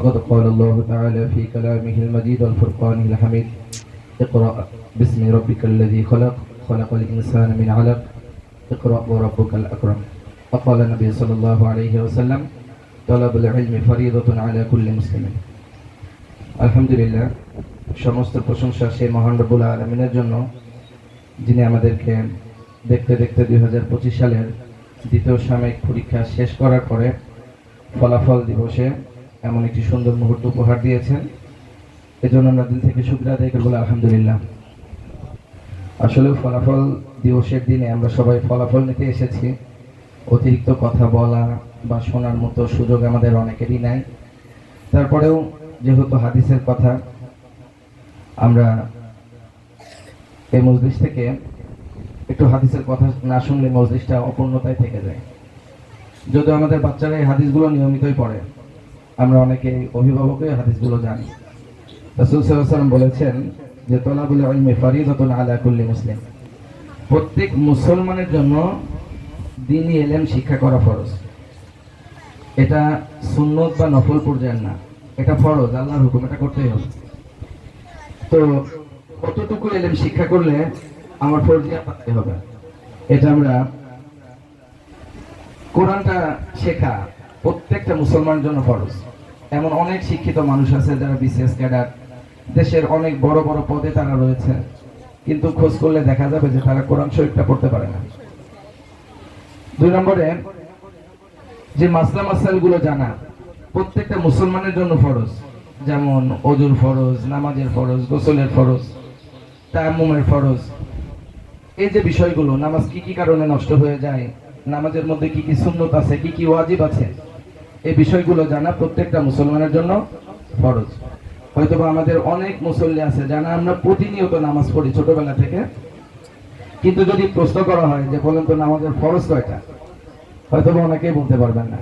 فقد قال الله تعالى في كلامه المجيد والفرقان الحميد اقرأ باسم ربك الذي خلق خلق الإنسان من علق اقرأ وربك الأكرم وقال النبي صلى الله عليه وسلم طلب العلم فريضة على كل مسلم আলহামদুলিল্লাহ সমস্ত প্রশংসা সেই মহান রব্বুল আলমিনের জন্য যিনি আমাদেরকে দেখতে দেখতে দুই হাজার পঁচিশ সালের দ্বিতীয় সাময়িক পরীক্ষা শেষ করার পরে ফলাফল দিবসে এমন একটি সুন্দর মুহূর্ত উপহার দিয়েছেন। এজন্য আমরা দিন থেকে শুক্রিয়া আদায় করব, আলহামদুলিল্লাহ। আসলে ফলাফল দিবসের দিনে আমরা সবাই ফলাফল নিতে এসেছি। অতিরিক্ত কথা বলা বা শোনার মতো সুযোগ আমাদের অনেকেরই নাই। তারপরেও যেহেতু হাদিসের কথা, আমরা এই মজলিস থেকে একটু হাদিসের কথা না শুনলে মজলিসটা অপূর্ণতায় থেকে যায়। যদিও আমাদের বাচ্চারা এই হাদিসগুলো নিয়মিতই পড়ে। আমরা অনেকে অভিভাবকের হাদিসগুলো জানি। রাসূল ওয়াসাল্লাম বলেছেন যে, তলাবুল ইলমি ফারিদাতুন আলা কুল্লি মুসলিম। প্রত্যেক মুসলমানের জন্য দিনই এলেম শিক্ষা করা ফরজ। এটা সুন্নত বা নফল পর্যায়ের না। এটা ফরজ, আল্লাহর হুকুম, এটা করতেই হবে। তো কতটুকু এলেম শিক্ষা করলে আমার ফরজিয়া পাতে হবে? এটা আমরা কোরআনটা শেখা প্রত্যেকটা মুসলমানের জন্য ফরজ। এমন অনেক শিক্ষিত মানুষ আছে যারা বিসিএস ক্যাডার। দেশের অনেক বড় বড় পদে তারা রয়েছে। কিন্তু খোঁজ করলে দেখা যাবে যে তারা কোরআন শরীফটা পড়তে পারে না। দুই নম্বরে, যে মাসলা মাসাইলগুলো জানা, প্রত্যেকটা মুসলমানের জন্য ফরজ। যেমন অজুর ফরজ, নামাজের ফরজ, গোসলের ফরজ, তায়াম্মুমের ফরজ। এই যে বিষয়গুলো, নামাজ কি কি কারণে নষ্ট হয়ে যায়, নামাজের মধ্যে কি কি সুন্নত আছে, কি কি ওয়াজিব আছে এই বিষয়গুলো জানা প্রত্যেকটা মুসলমানের জন্য ফরজ। হয়তোবা আমাদের অনেক মুসল্লি আছে জানা আমরা প্রতিনিয়ত নামাজ পড়ি ছোটবেলা থেকে। কিন্তু যদি প্রশ্ন করা হয় যে বলেন তো নামাজের ফরজ কয়টা? হয়তো অনেকেই বলতে পারবেন না।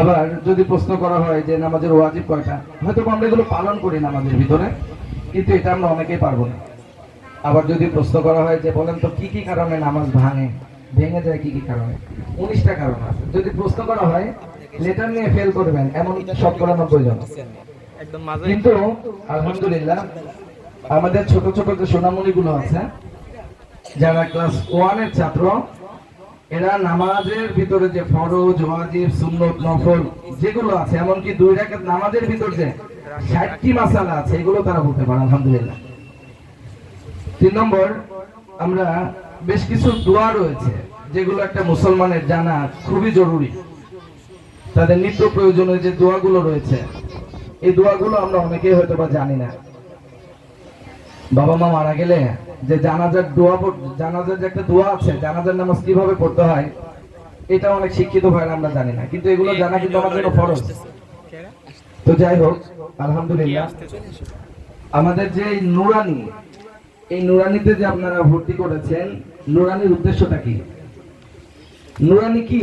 আবার যদি প্রশ্ন করা হয় যে নামাজের ওয়াজিব কয়টা? হয়তো আমরা এগুলো পালন করি নামাজের ভিতরে, কিন্তু এটা আমরা অনেকেই পারব না। আবার যদি প্রশ্ন করা হয় যে বলেন তো কি কি কারণে নামাজ ভাঙে? ভেঙে যায় কি কি কারণে? উনিশটা কারণ আছে। যদি প্রশ্ন করা হয় লেটার নিয়ে ফেল করবেন এমন শতকরা নব্বই জন। কিন্তু আলহামদুলিল্লাহ আমাদের ছোট ছোট যে সোনামণি গুলো আছে যারা ক্লাস ওয়ানের ছাত্র এরা নামাজের ভিতরে যে ফরজ ওয়াজিব সুন্নত নফল যেগুলো আছে এমনকি দুই রাকাত নামাজের ভিতর যে ষাটটি মাসালা আছে এগুলো তারা বলতে পারে আলহামদুলিল্লাহ। তিন নম্বর আমরা বেশ কিছু দোয়া রয়েছে যেগুলো একটা মুসলমানের জানা খুবই জরুরি। তাদের নিত্য প্রয়োজনীয় যে দোয়াগুলো রয়েছে এই দোয়াগুলো আমরা অনেকেই হয়তো বা জানি না। বাবা মা মারা গেলে যে জানাজার দোয়া জানাজার যে একটা দোয়া আছে জানাজার নামাজ কীভাবে পড়তে হয় এটা অনেক শিক্ষিত ভাইরা আমরা জানি না। কিন্তু এগুলো জানা কিন্তু আমার জন্য ফরজ। তো যাই হোক আলহামদুলিল্লাহ। আমাদের যে নুরানি এই নুরানিতে যে আপনারা ভর্তি করেছেন নুরানির উদ্দেশ্যটা কি? নুরানি কি?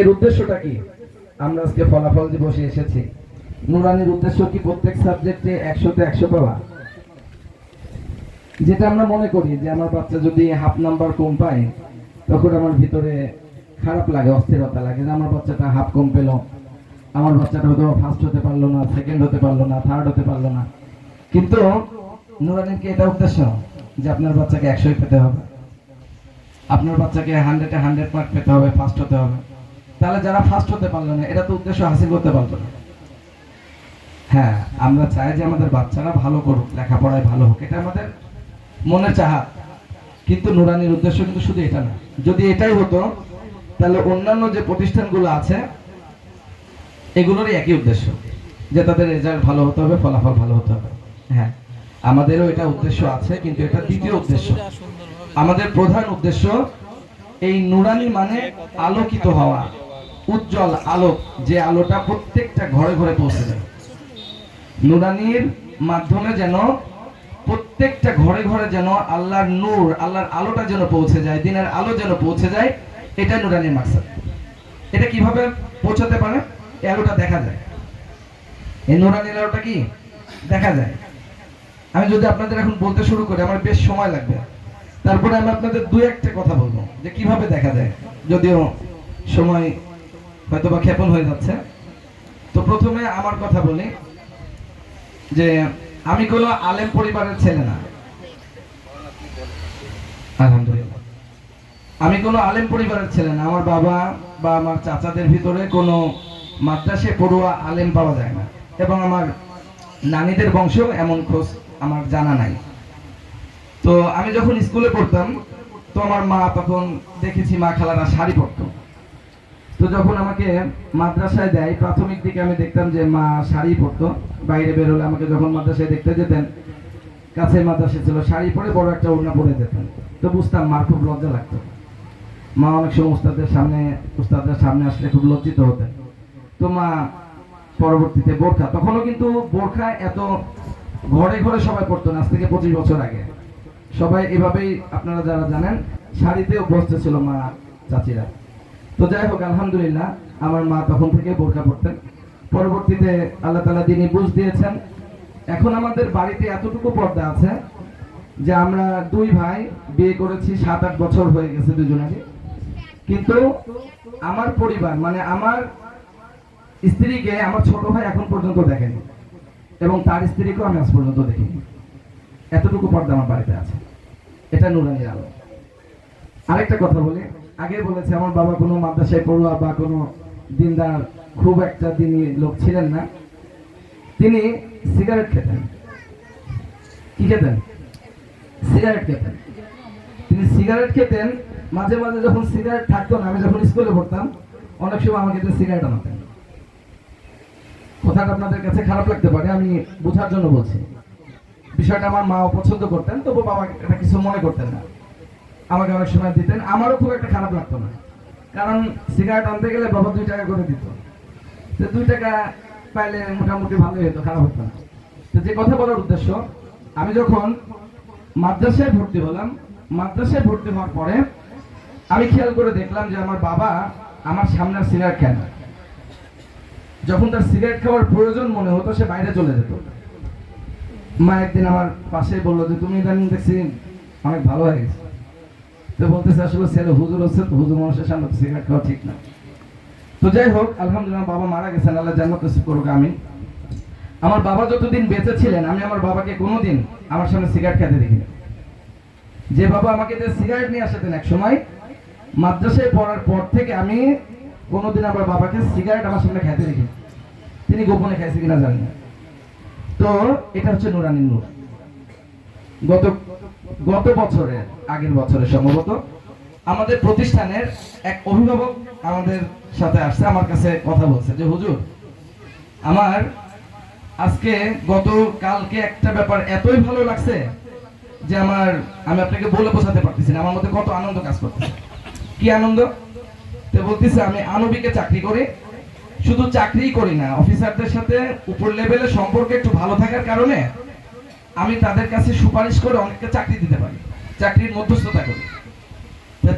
এর উদ্দেশ্যটা কি? আমরা আজকে ফলাফল দিবসে এসেছি। নুরানির উদ্দেশ্য কি প্রত্যেক সাবজেক্টে একশোতে একশো পাওয়া? যেটা আমরা মনে করি যে আমার বাচ্চা যদি হাফ নাম্বার কম পায়, তখন আমার ভিতরে খারাপ লাগে, অস্থিরতা লাগে যে আমার বাচ্চাটা হাফ কম পেল। আমার বাচ্চাটা হয়তো ফার্স্ট হতে পারল না সেকেন্ড হতে পারল না থার্ড হতে পারল না। কিন্তু নুরানির কি এটা উদ্দেশ্য? যে আপনার বাচ্চাকে একশোই পেতে হবে। আপনার বাচ্চাকে হান্ড্রেডে হান্ড্রেড মার্ক পেতে হবে ফার্স্ট হতে হবে। তাহলে যারা ফার্স্ট হতে পারল না এটা তো উদ্দেশ্য হাসিল করতে পারল না। হ্যাঁ আমরা চাই যে আমাদের বাচ্চারা ভালো করুক, লেখাপড়ায় ভালো হোক, এটা আমাদের মনের চাহাত কিন্তু নুরানির উদ্দেশ্য কিন্তু শুধু এটা না। যদি এটাই হতো, তাহলে অন্যান্য যে প্রতিষ্ঠানগুলো আছে, এগুলোরই একই উদ্দেশ্য, যে তাদের রেজাল্ট ভালো হতে হবে, ফলাফল ভালো হতে হবে। হ্যাঁ আমাদেরও এটা উদ্দেশ্য আছে, কিন্তু এটা দ্বিতীয় উদ্দেশ্য। আমাদের প্রধান উদ্দেশ্য, এই নুরানি মানে আলোকিত হওয়া। উজ্জ্বল আলোক যে আলোটা প্রত্যেকটা ঘরে ঘরে পৌঁছে যায়। নুরানির মাধ্যমে যেন প্রত্যেকটা ঘরে ঘরে যেন আল্লাহর নূর, আল্লাহর আলোটা যেন পৌঁছে যায়, দিনের আলো যেন পৌঁছে যায় এটা নুরানির মাকসাদ। এটা কীভাবে পৌঁছাতে পারে? এই আলোটা দেখা যায়। এই নুরানির আলোটা কি? দেখা যায়। আমি যদি আপনাদের এখন বলতে শুরু করি, আমার বেশ সময় লাগবে। তারপরে আমি আপনাদের দু একটা কথা বলব, যে কীভাবে দেখা যায়। যদিও সময় হয়তো বা ক্ষেপণ হয়ে যাচ্ছে। তো প্রথমে আমার কথা বলি যে আমি কোনো আলেম পরিবারের ছেলে না। আলহামদুলিল্লাহ। আমি কোনো আলেম পরিবারের ছেলে না। আমার বাবা বা আমার চাচাদের ভিতরে কোনো মাদ্রাসে পড়ুয়া আলেম পাওয়া যায় না। এবং আমার নানিদের বংশেও এমন খোঁজ আমার জানা নাই। তো আমি যখন স্কুলে পড়তাম, তো আমার মা তখন দেখেছি মা খালারা শাড়ি পরতো। তো যখন আমাকে মাদ্রাসায় দেয়, প্রাথমিক দিকে আমি দেখতাম যে মা শাড়ি পরতো, বাইরে বেরোলে আমাকে যখন মাদ্রাসায় দেখতে যেতেন কাছে মাদ্রাসা ছিল, শাড়ি পরে বড় একটা ওড়না পরে যেতেন। তো বুঝতাম মার খুব লজ্জা লাগতো। মা অনেক সময় উস্তাদের সামনে উস্তাদের সামনে আসলে খুব লজ্জিত হতেন। তো মা পরবর্তীতে বোরখা, তখনও কিন্তু বোরখা এত ঘরে ঘরে সবাই পড়তো না, আজ থেকে পঁচিশ বছর আগে। সবাই এভাবেই, আপনারা যারা জানেন শাড়িতে অভ্যস্ত ছিল মা চাচিরা। তো যাই হোক, আলহামদুলিল্লাহ, আমার মা তখন থেকে বোরখা পড়তেন পরবর্তীতে আল্লাহ তালা তিনি বুঝ দিয়েছেন, এখন আমাদের বাড়িতে এতটুকু পর্দা আছে যে আমরা দুই ভাই বিয়ে করেছি সাত আট বছর হয়ে গেছে দুজনেরই কিন্তু আমার পরিবার মানে আমার স্ত্রীকে আমার ছোট ভাই এখন পর্যন্ত দেখেনি এবং তার স্ত্রীকেও আমি আজ পর্যন্ত দেখিনি। এতটুকু পর্দা আমার বাড়িতে আছে। এটা নুরানির আলো। আরেকটা কথা বলি আগে বলেছে, আমার বাবা কোনো মাদ্রাসায় পড়ুয়া বা কোনো দিনদার খুব একটা তিনি লোক ছিলেন না। তিনি সিগারেট খেতেন। কি খেতেন? সিগারেট খেতেন। তিনি সিগারেট খেতেন, মাঝে মাঝে যখন সিগারেট থাকতো না, আমি যখন স্কুলে পড়তাম, অনেক সময় আমাকে সিগারেট আনাতেন। কথাটা আপনাদের কাছে খারাপ লাগতে পারে, আমি বোঝার জন্য বলছি। বিষয়টা আমার মাও পছন্দ করতেন তবু বাবা এটা কিছু মনে করতেন না। আমাকে অনেক সময় দিতেন। আমারও খুব একটা খারাপ লাগতো না। কারণ সিগারেট আনতে গেলে বাবা দুই টাকা করে দিত। তো দুই টাকা পাইলে মোটামুটি ভালোই হতো, খারাপ হতো না। তো যে কথা বলার উদ্দেশ্য, আমি যখন মাদ্রাসায় ভর্তি হলাম, মাদ্রাসায় ভর্তি হওয়ার পরে আমি খেয়াল করে দেখলাম যে আমার বাবা আমার সামনে সিগারেট খায় না। যখন তার সিগারেট খাওয়ার প্রয়োজন মনে হতো, সে বাইরে চলে যেত। মা একদিন আমার পাশে বলল যে, তুমি ইদানিং দেখছি, অনেক ভালো হয়ে গেছে। তো বলতেছে আসলে ছেলে হুজুর হচ্ছে, তো হুজুর মানুষের সামনে তো সিগারেট খাওয়া ঠিক না। তো যাই হোক, আলহামদুলিল্লাহ বাবা মারা গেছেন, আল্লাহ জান্নাত নসিব করুক আমি আমার বাবা যতদিন বেঁচে ছিলেন, আমি আমার বাবাকে কোনোদিন আমার সামনে সিগারেট খেতে দেখিনি যে বাবা আমাকে যে সিগারেট নিয়ে আসতেন এক সময়, মাদ্রাসায় পড়ার পর থেকে আমি কোনোদিন আমার বাবাকে সিগারেট আমার সামনে খেতে দেখি তিনি গোপনে খাইছে কিনা জানি না। তো এটা হচ্ছে নুরানি নূর। গত গত বছরে আগের বছরে সম্ভবত, আমাদের প্রতিষ্ঠানের এক অভিভাবক আমাদের সাথে আসছে, আমার কাছে কথা বলছে। যে, হুজুর, আমার আজকে, গত কালকে একটা ব্যাপার এতই ভালো লাগছে যে আমার, আমি আপনাকে বলে বোঝাতে পারতেছি না, আমার মধ্যে কত আনন্দ কাজ করতেছে। কি আনন্দ? তো বলতেছে, আমি আনবিকে চাকরি করি, শুধু চাকরিই করি না, অফিসারদের সাথে উপর লেভেলে সম্পর্কে একটু ভালো থাকার কারণে আমি তাদের কাছে সুপারিশ করে অনেককে চাকরি দিতে পারি। চাকরির মধ্যস্থতা করি।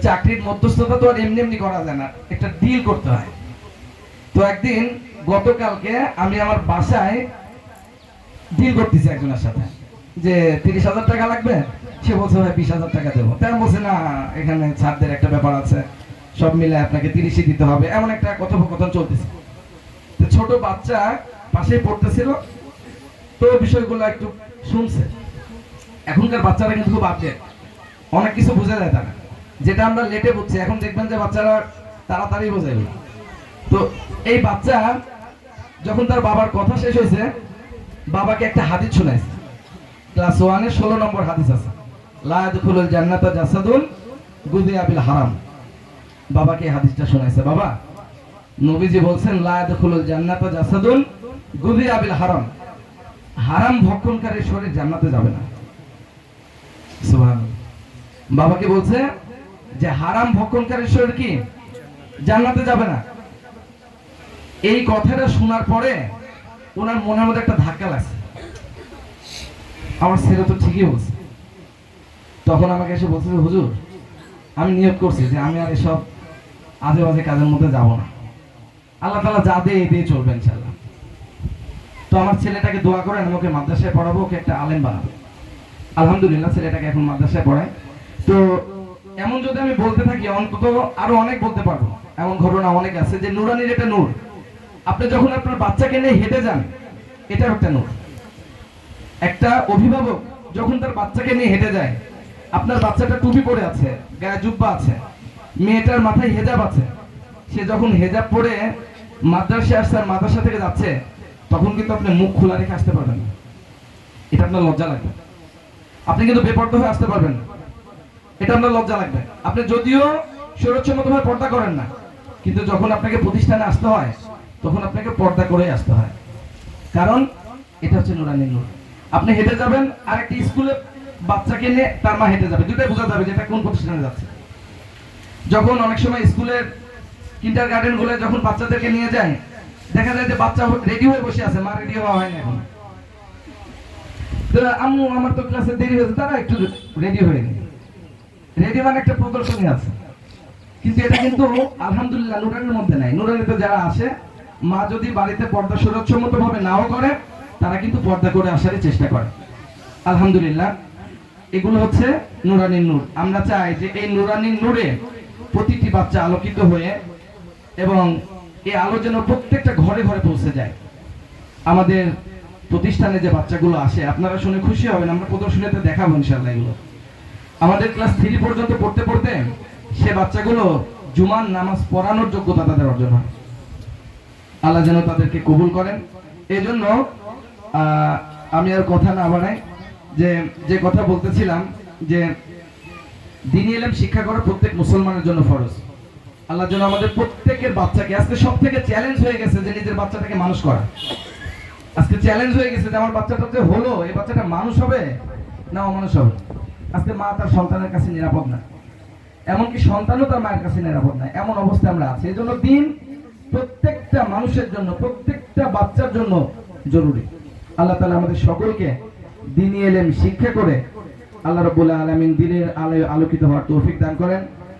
চাকরির মধ্যস্থতা তো আর এমনি এমনি করা যায় না, একটা ডিল করতে হয়। তো একদিন গতকালকে আমি আমার বাসায় ডিল করতেছি একজনের সাথে, যে তিরিশ হাজার টাকা লাগবে? সে বলছে, ভাই, বিশ হাজার টাকা দেবো। তাই বলছে, না, এখানে ছাড়দের একটা ব্যাপার আছে। সব মিলে আপনাকে তিরিশই দিতে হবে। এমন একটা কথোপকথন চলতেছে। ছোট বাচ্চা পাশেই পড়তেছিল। তো বিষয়গুলো একটু শুনছে। এখনকার বাচ্চারা কিন্তু খুব আপডেট অনেক কিছু বোঝা যায় তারা। যেটা আমরা লেটে বুঝছি, এখন দেখবেন যে বাচ্চারা তাড়াতাড়ি বোঝায় তো এই বাচ্চা যখন তার বাবার কথা শেষ হয়েছে, বাবাকে একটা হাদিস শোনাইছে। ক্লাস ওয়ানের ষোলো নম্বর হাদিস আছে। লায়াদুল জান্নাতা জাসাদুল গুদিয়া বিল হারাম। বাবাকে হাদিসটা শোনাইছে। বাবা, নবীজি বলছেন লায়াদুল জান্নাতা জাসাদুল গুদিয়া বিল হারাম। হারাম ভক্ষণকারীর শরীর জান্নাতে যাবে না। বাবাকে বলছে? যে হারাম ভক্ষণকারীর শরীর কি? জান্নাতে যাবে না। এই কথাটা শোনার পরে ওনার মনের মধ্যে একটা ধাক্কা লাগছে। আমার ছেলে তো ঠিকই বলছে। তখন আমাকে এসে বলছে যে, হুজুর আমি নিয়োগ করছি যে আমি আর এসব আজে বাজে কাজের মধ্যে যাব না। আল্লাহ তালা যা দিয়ে দিয়ে চলবে ইনশাল্লাহ আমার ছেলেটাকে দোয়া করেন আমি ওকে মাদ্রাসায় পড়াবো, ওকে একটা আলেম বানাবো। আলহামদুলিল্লাহ, ছেলেটাকে এখন মাদ্রাসায় পড়ায়। তো এমন যদি আমি বলতে থাকি, অন্তত আরও অনেক বলতে পারব। এমন ঘটনা অনেক আছে যে নুরানির এটা নূর। আপনি যখন আপনার বাচ্চাকে নিয়ে হেঁটে যান এটা একটা নূর। একটা অভিভাবক যখন তার বাচ্চাকে নিয়ে হেঁটে যায়, আপনার বাচ্চাটা টুপি পরে আছে, গায়ে জুব্বা আছে, মেয়েটার মাথায় হেজাব আছে। সে যখন হেজাব পরে মাদ্রাসে আসছে আর মাদ্রাসা থেকে যাচ্ছে তখন কিন্তু আপনি মুখ খোলা রেখে আসতে পারবেন না। এটা আপনার লজ্জা লাগবে। আপনি কিন্তু বেপর্দ হয়ে আসতে পারবেন না। এটা আপনার লজ্জা লাগবে। আপনি যদিও সুরক্ষমতভাবে পর্দা করেন না, কিন্তু যখন আপনাকে প্রতিষ্ঠানে আসতে হয়, তখন আপনাকে পর্দা করে আসতে হয়। কারণ এটা হচ্ছে নুরানি নূর। আপনি হেঁটে যাবেন আর একটা স্কুলে বাচ্চাকে নিয়ে তার মা হেঁটে যাবে। দুটাই বোঝা যাবে যে এটা কোন প্রতিষ্ঠানে যাচ্ছে। যখন অনেক সময় স্কুলের কিন্ডার গার্ডেনগুলো যখন বাচ্চাদেরকে নিয়ে যায় দেখা যায় যে বাচ্চা রেডি হয়ে বসে আছে, মা রেডি হওয়া হয়নি এখন। তো আম্মু, আমার তো ক্লাসে দেরি হয়েছে, তারা একটু রেডি হয়ে নি রেডি মানে একটা প্রদর্শনী আছে। কিন্তু এটা কিন্তু আলহামদুলিল্লাহ নুরানির মধ্যে নাই। নুরানিতে যারা আসে, মা যদি বাড়িতে পর্দা সুরক্ষমত ভাবে নাও করে, তারা কিন্তু পর্দা করে আসারই চেষ্টা করে। আলহামদুলিল্লাহ, এগুলো হচ্ছে নুরানির নূর। আমরা চাই যে এই নুরানির নূরে প্রতিটি বাচ্চা আলোকিত হয়ে এবং এই আলো যেন প্রত্যেকটা ঘরে ঘরে পৌঁছে যায়। আমাদের প্রতিষ্ঠানে যে বাচ্চাগুলো আসে, আপনারা শুনে খুশি হবেন, আমরা প্রদর্শনীতে দেখাবো ইনশাল্লাহ এগুলো। আমাদের ক্লাস থ্রি পর্যন্ত পড়তে পড়তে সে বাচ্চাগুলো জুমার নামাজ পড়ানোর যোগ্যতা তাদের অর্জন হয়। আল্লাহ যেন তাদেরকে কবুল করেন। এই জন্য আমি আর কথা না বাড়াই, যে যে কথা বলতেছিলাম, যে দিনী এলেম শিক্ষা করা প্রত্যেক মুসলমানের জন্য ফরজ। আল্লাহ যেন আমাদের প্রত্যেকের বাচ্চাকে আজকে সব থেকে চ্যালেঞ্জ হয়ে গেছে যে নিজের বাচ্চাটাকে মানুষ করা। আজকে চ্যালেঞ্জ হয়ে গেছে যে আমার বাচ্চাটা যে হলো, এই বাচ্চাটা মানুষ হবে না অমানুষ হবে? আজকে মা তার সন্তানের কাছে নিরাপদ না। এমনকি সন্তানও তার মায়ের কাছে নিরাপদ না। এমন অবস্থায় আমরা আছি। এই জন্য দিন প্রত্যেকটা মানুষের জন্য, প্রত্যেকটা বাচ্চার জন্য জরুরি। আল্লাহ তালা আমাদের সকলকে দিনী এলেম শিক্ষা করে আল্লাহ রবুল্লাহ আলমিন দিনের আলোকিত হওয়ার তৌফিক দান করেন।